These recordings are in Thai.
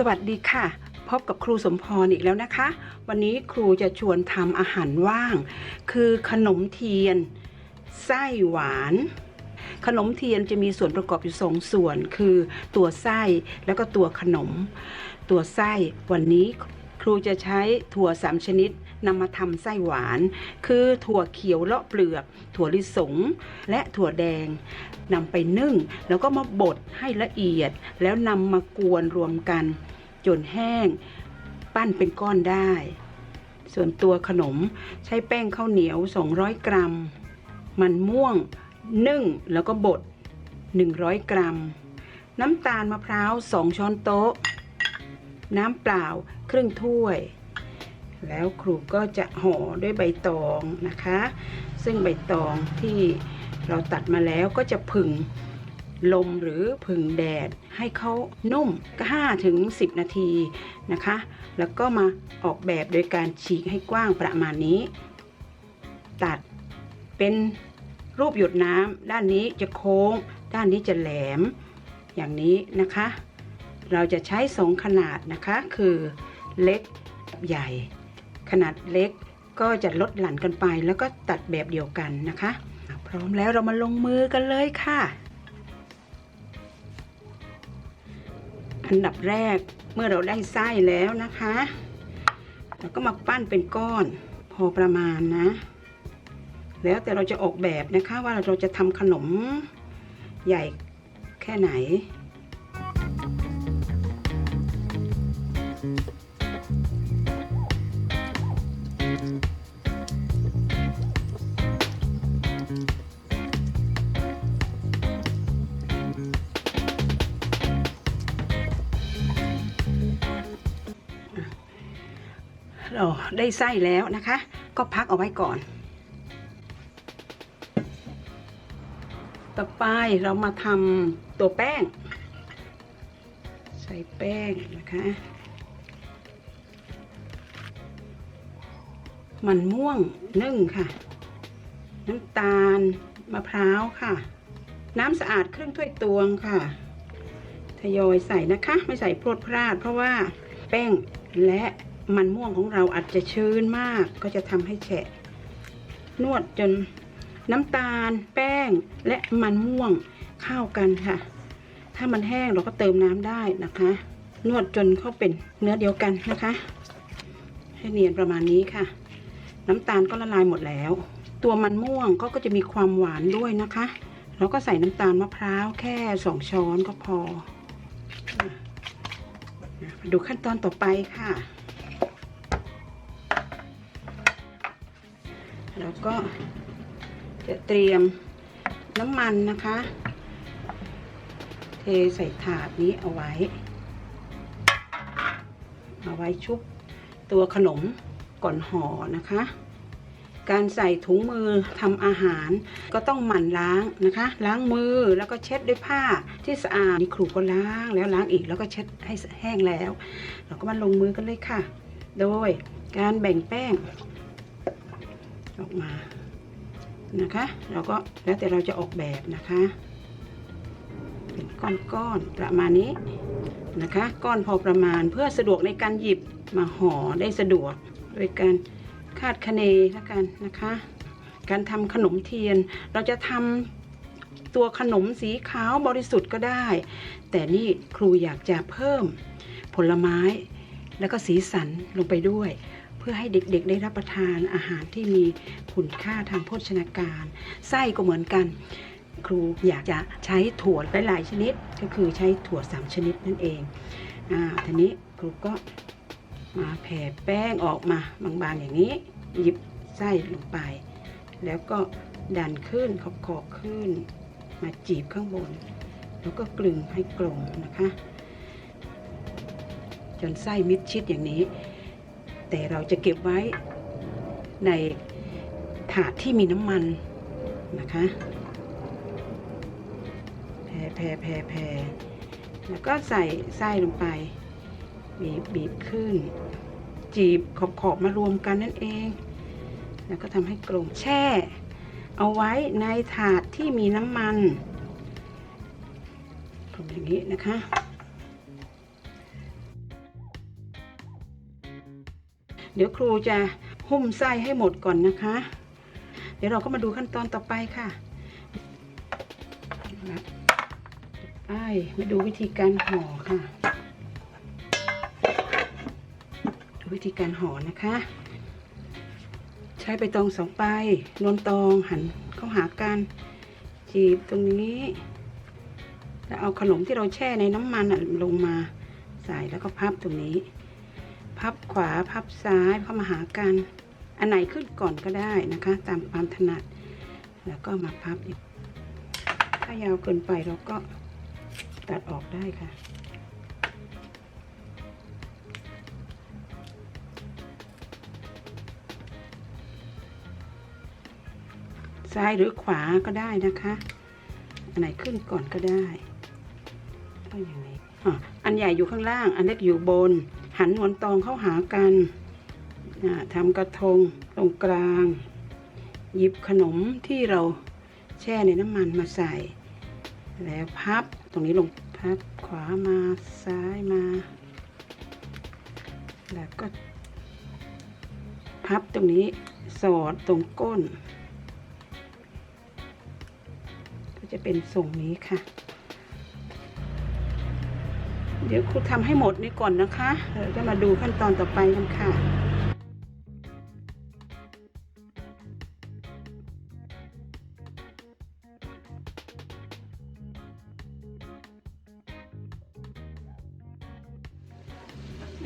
สวัสดีค่ะ พบกับครูสมพรอีกแล้วนะคะ วันนี้ครูจะชวนทำอาหารว่าง คือขนมเทียน ไส้หวาน ขนมเทียนจะมีส่วนประกอบอยู่สองส่วน คือตัวไส้แล้วก็ตัวขนม ตัวไส้วันนี้ครูจะใช้ถั่วสามชนิด นำมาทำไส้หวาน คือถั่วเขียวเลาะเปลือก ถั่วลิสง และถั่วแดงนำไปนึ่ง แล้วก็มาบดให้ละเอียด แล้วนำมากวนรวมกัน จนแห้ง ปั้นเป็นก้อนได้ ส่วนตัวขนมใช้แป้งข้าวเหนียว 200 กรัม มันม่วงนึ่งแล้วก็บด 100 กรัม น้ำตาลมะพร้าว 2 ช้อนโต๊ะ น้ำเปล่าครึ่งถ้วย แล้วครูก็จะห่อด้วยใบตองนะคะ ซึ่งใบตองที่เราตัดมาแล้วก็จะผึ่งลมหรือผึ่งแดดให้เขานุ่มก็5ถึง 10 นาทีนะคะ แล้วก็มาออกแบบโดยการฉีกให้กว้างประมาณนี้ ตัดเป็นรูปหยดน้ำด้านนี้จะโค้ง ด้านนี้จะแหลม อย่างนี้นะคะ เราจะใช้สองขนาดนะคะ คือเล็กใหญ่ ขนาดเล็กก็จะลดหลั่นกันไป แล้วก็ตัดแบบเดียวกันนะคะ พร้อมแล้วเรามาลงมือกันเลยค่ะ อันดับแรกเมื่อเราได้ไส้แล้วนะคะเราก็มาปั้นเป็นก้อนพอประมาณนะ แล้วแต่เราจะออกแบบนะคะว่าเราจะทำขนมใหญ่แค่ไหน เราได้ไส้แล้วนะคะ ก็พักเอาไว้ก่อน ต่อไปเรามาทำตัวแป้ง ใส่แป้งนะคะ มันม่วงนึ่งค่ะ น้ำตาลมะพร้าวค่ะ น้ำสะอาดครึ่งถ้วยตวงค่ะทยอยใส่นะคะ ไม่ใส่พรวดพลาด เพราะว่าแป้งและ มันม่วงของเราอาจจะชื้นมากก็จะทำให้แฉะ นวดจนน้ำตาล แป้งและมันม่วงเข้ากันค่ะ ถ้ามันแห้งเราก็เติมน้ำได้นะคะ นวดจนเข้าเป็นเนื้อเดียวกันนะคะ ให้เนียนประมาณนี้ค่ะ น้ำตาลก็ละลายหมดแล้ว ตัวมันม่วงก็ก็จะมีความหวานด้วยนะคะ เราก็ใส่น้ำตาลมะพร้าวแค่สองช้อนก็พอมาดูขั้นตอนต่อไปค่ะ ก็จะเตรียมน้ำมันนะคะ เทใส่ถาดนี้เอาไว้ เอาไว้ชุบตัวขนมก่อนห่อนะคะ การใส่ถุงมือทำอาหารก็ต้องหมั่นล้างนะคะ ล้างมือแล้วก็เช็ดด้วยผ้าที่สะอาดนี่ครูก็ล้างแล้วล้างอีกแล้วก็เช็ดให้แห้งแล้ว เราก็มาลงมือกันเลยค่ะ โดยการแบ่งแป้ง ออกมานะคะ เราก็แล้วแต่เราจะออกแบบนะคะ เป็นก้อนๆประมาณนี้นะคะ ก้อนพอประมาณเพื่อสะดวกในการหยิบมาห่อได้สะดวก โดยการคาดคะเนล้วกันนะคะ การทำขนมเทียนเราจะทำตัวขนมสีขาวบริสุทธิ์ก็ได้ แต่นี่ครูอยากจะเพิ่มผลไม้แล้วก็สีสันลงไปด้วย พื่อให้เด็กๆ ได้รับประทานอาหารที่มีคุณค่าทางโภชนาการ ไส้ก็เหมือนกัน ครูอยากจะใช้ถั่วหลายๆชนิด ก็คือใช้ถั่วสามชนิดนั่นเองอ่าทีนี้ครูก็มาแผ่แป้งออกมาบางๆอย่างนี้ หยิบไส้ลงไป แล้วก็ดันขึ้นขอบๆขึ้น มาจีบข้างบน แล้วก็กลึงให้กลมนะคะ จนไส้มิดชิดอย่างนี้ แต่เราจะเก็บไว้ในถาดที่มีน้ำมันนะคะแผ่แผ่แผ่แผ่แล้วก็ใส่ไส้ลงไป บีบบีบขึ้น จีบขอบขอบมารวมกันนั่นเอง แล้วก็ทำให้กลมแช่ เอาไว้ในถาดที่มีน้ำมันกลมอย่างนี้นะคะ เดี๋ยวครูจะหุ้มไส้ให้หมดก่อนนะคะ เดี๋ยวเราก็มาดูขั้นตอนต่อไปค่ะไปมาดูวิธีการห่อค่ะ ดูวิธีการห่อนะคะ ใช้ใบตองสองใบนวลตองหันเข้าหากันจีบตรงนี้ แล้วเอาขนมที่เราแช่ในน้ำมันลงมาใส่แล้วก็พับตรงนี้ พับขวาพับซ้ายเข้ามาหากัน อันไหนขึ้นก่อนก็ได้นะคะ ตามความถนัด แล้วก็มาพับอีกถ้ายาวเกินไปเราก็ตัดออกได้ค่ะ ซ้ายหรือขวาก็ได้นะคะ อันไหนขึ้นก่อนก็ได้ก็อย่างนี้อะอันใหญ่อยู่ข้างล่าง อันเล็กอยู่บน หันหนวนตองเข้าหากันทำกระทงตรงกลาง หยิบขนมที่เราแช่ในน้ำมันมาใส่ แล้วพับตรงนี้ลงพับขวามาซ้ายมา แล้วก็ พับตรงนี้สอดตรงก้น ก็จะเป็นทรงนี้ค่ะ เดี๋ยวครูทำให้หมดนี้ก่อนนะคะเราจะมาดูขั้นตอนต่อไปกันค่ะ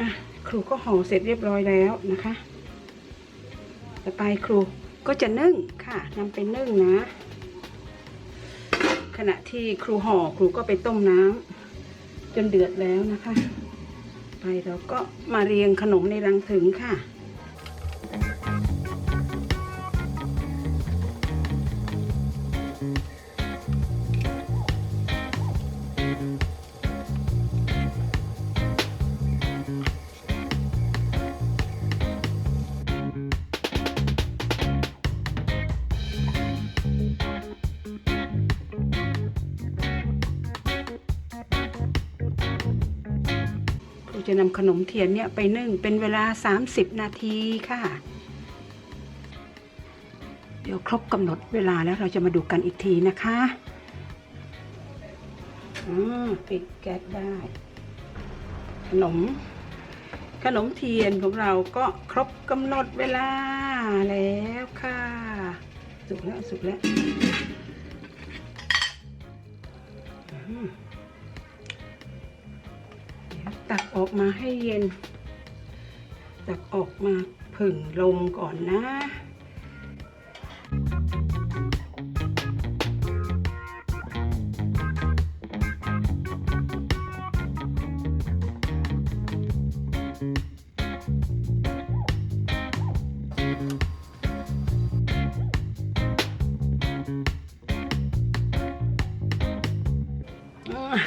อะครูก็ห่อเสร็จเรียบร้อยแล้วนะคะ ต่อไปครูก็จะนึ่งค่ะนำไปนึ่งนะ ขณะที่ครูห่อครูก็ไปต้มน้ำ จนเดือดแล้วนะคะ ไปเราก็มาเรียงขนมในรังถึงค่ะ จะนำขนมเทียนเนี่ยไปนึ่งเป็นเวลา 30 นาทีค่ะ เดี๋ยวครบกำหนดเวลาแล้วเราจะมาดูกันอีกทีนะคะอ่าปิดแก๊สได้ ขนม ขนมเทียนของเราก็ครบกำหนดเวลาแล้วค่ะ สุกแล้วสุกแล้ว ออกมาให้เย็น ตักออกมาผึ่งลมก่อนนะ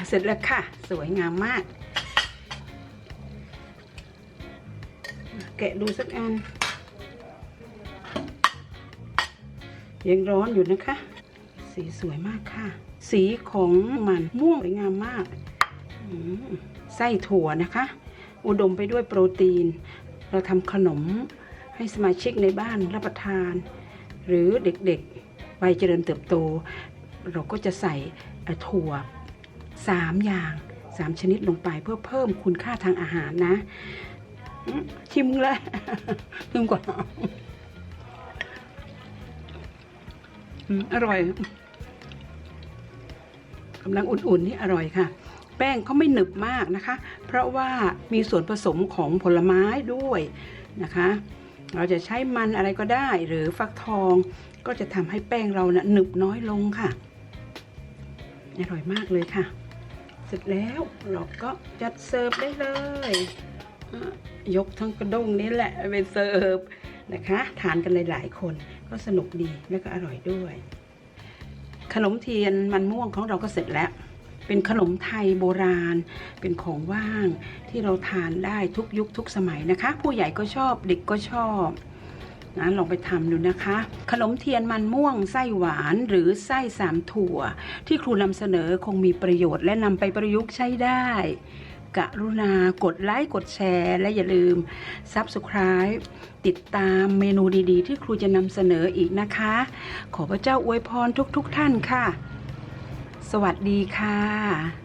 เสร็จแล้วค่ะ สวยงามมาก กะดูสักอัน ยังร้อนอยู่นะคะ สีสวยมากค่ะ สีของมันม่วงสวยงามมากมไส้ถั่วนะคะ อุดมไปด้วยโปรตีน เราทำขนมให้สมาชิกในบ้านรับประทาน หรือเด็กๆวัยเจริญเติบโต เราก็จะใส่ถั่วสามอย่างสามชนิดลงไปเพื่อเพิ่มคุณค่าทางอาหารนะ ชิมเลยชิมก่อนอืมอร่อยกำลังอุ่นๆนี่อร่อยค่ะ แป้งเขาไม่หนึบมากนะคะ เพราะว่ามีส่วนผสมของผลไม้ด้วยนะคะ เราจะใช้มันอะไรก็ได้หรือฟักทองก็จะทำให้แป้งเรานะ่ะหนึบน้อยลงค่ะ อร่อยมากเลยค่ะ เสร็จแล้วเราก็จัดเสิร์ฟได้เลย ยกทั้งกระด้งนี้แหละไปเสิร์ฟนะคะ ทานกันหลายๆคนก็สนุกดีแล้วก็อร่อยด้วย ขนมเทียนมันม่วงของเราก็เสร็จแล้ว เป็นขนมไทยโบราณ เป็นของว่างที่เราทานได้ทุกยุคทุกสมัยนะคะ ผู้ใหญ่ก็ชอบเด็กก็ชอบนะลองไปทำดูนะคะ ขนมเทียนมันม่วงไส้หวานหรือไส้สามถั่ว ที่ครูนำเสนอคงมีประโยชน์และนำไปประยุกต์ใช้ได้ กรุณากดไลค์กดแชร์ และอย่าลืม Subscribe ติดตามเมนูดีๆ ที่ครูจะนำเสนออีกนะคะ ขอพระเจ้าอวยพรทุกๆทท่านค่ะ สวัสดีค่ะ